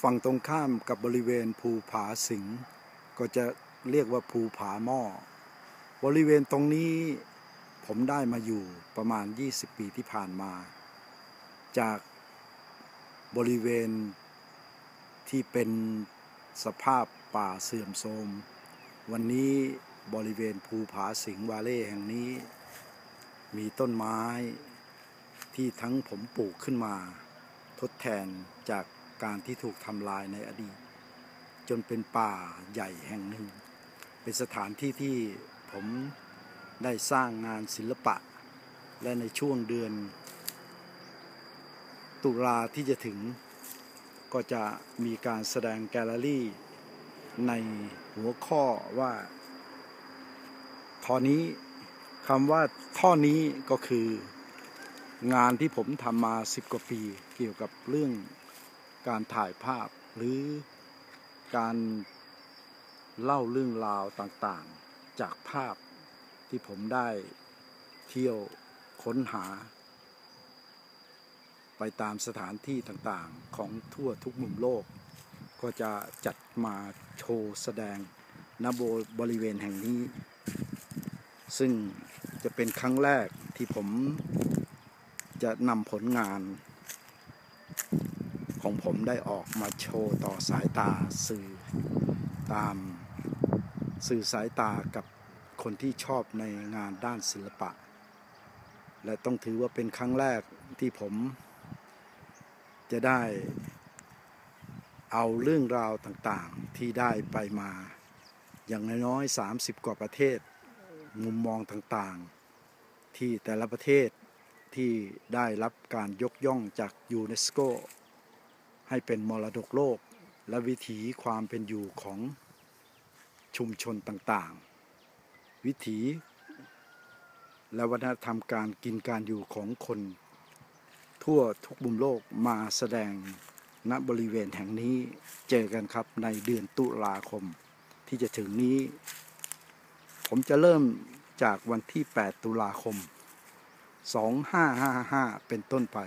ฝั่งตรงข้ามกับบริเวณภูผาสิงก็จะเรียกว่าภูผาหม้อ บริเวณตรงนี้ผมได้มาอยู่ประมาณ 20 ปีที่ผ่านมา จากบริเวณที่เป็นสภาพป่าเสื่อมโทรม วันนี้บริเวณภูผาสิงวาเล่แห่งนี้ มีต้นไม้ที่ทั้งผมปลูกขึ้นมา ทดแทนจาก การที่ถูกทำลายในอดีต จนเป็นป่าใหญ่แห่งหนึ่ง เป็นสถานที่ที่ผมได้สร้างงานศิลปะ และในช่วงเดือน ตุลาที่จะถึง ก็จะมีการแสดงแกลเลอรี่ในหัวข้อว่าท่อนี้คำว่าท่อนี้ก็คืองานที่ผมทำมาสิบกว่าปีเกี่ยวกับเรื่อง การถ่ายภาพหรือการเล่าเรื่องราวต่างๆ จากภาพที่ผมได้เที่ยวค้นหา ไปตามสถานที่ต่างๆของทั่วทุกมุมโลก ก็จะจัดมาโชว์แสดงณบริเวณแห่งนี้ ซึ่งจะเป็นครั้งแรกที่ผมจะนำผลงาน ของผมได้ออกมาโชว์ต่อสายตาสื่อตามสื่อสายตากับคนที่ชอบในงานด้านศิลปะ และต้องถือว่าเป็นครั้งแรกที่ผมจะได้เอาเรื่องราวต่างๆที่ได้ไปมา อย่างน้อยๆ30 กว่าประเทศ มุมมองต่างๆ ที่แต่ละประเทศที่ได้รับการยกย่องจากยูเนสโก ให้เป็นมรดกโลก และวิถีความเป็นอยู่ของชุมชนต่างๆ วิถีและวัฒนธรรมการกินการอยู่ของคน ทั่วทุกมุมโลกมาแสดงณบริเวณแห่งนี้เจอกันครับในเดือนตุลาคม ที่จะถึงนี้ ผมจะเริ่มจากวันที่ 8 ตุลาคม 2555 เป็นต้นไป